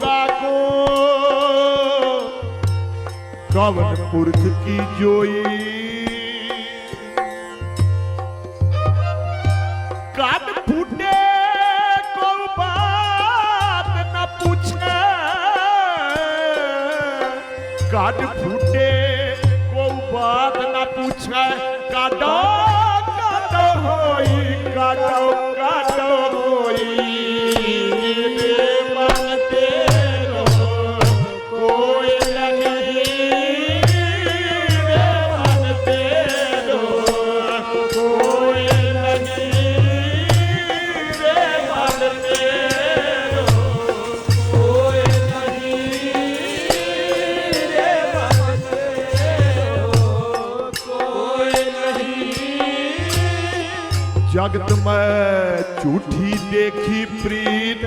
કાકો કવન પુરખ કી જોઈ કાદ ફૂટે કો બાત ન પૂછે કાદ ફૂટે કો બાત ન પૂછે કાદો કાદો હોય કાદો ਜਗਤ ਮੈਂ ਝੂਠੀ ਦੇਖੀ ਪ੍ਰੀਤ।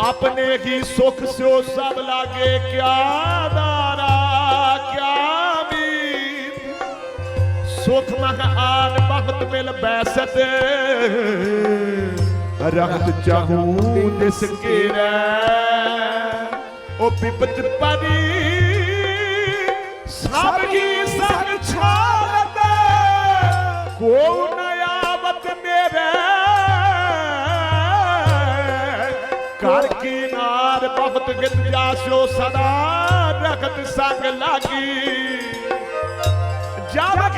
ਆਪਣੇ ਹੀ ਸੁਖ ਸਿਓ ਸਭ ਲਾਗੇ, ਕਿਆ ਦਾਰਾ, ਕਿਆ ਮੀਤ। ਸੁਖ ਮਗ ਆਨ ਬਖਤ ਮਿਲ ਬੈਸਤ। ਰਖਤ ਚਾਹੂ ਦਿਸ ਕੇ ਰਹਿ ਉਹ ਬਿਪਤ ਪਰੀ। ਸਭ ਕੀ ਸੰਗ मेरे ਕਰ ਕਿਨਾਰ ਬਹੁਤ ਗਿਤ ਜਾਸੋ ਸਦਾ ਰਖਤ ਸੰਗ ਲਾਗੀ। ਜਬ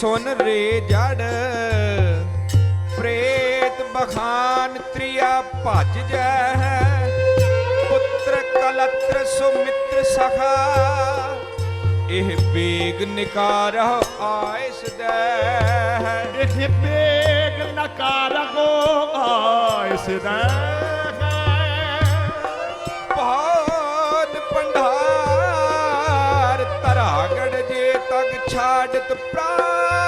ਸੁਨ ਰੇ ਜੜ, ਪ੍ਰੇਤ ਬਖਾਨ ਤ੍ਰਿਆ ਭਜ ਜੈ। ਪੁੱਤਰ ਕਲਤਰ ਸੁਮਿਤਰ ਸਖਾ, ਇਹ ਬੇਗ ਨਿਕਾਰਹ ਆਇਸ ਦੈ। ਇਹ ਬੇਗ ਨਕਾਰਗੋ ਆਇਸ ਦਾ। the pride.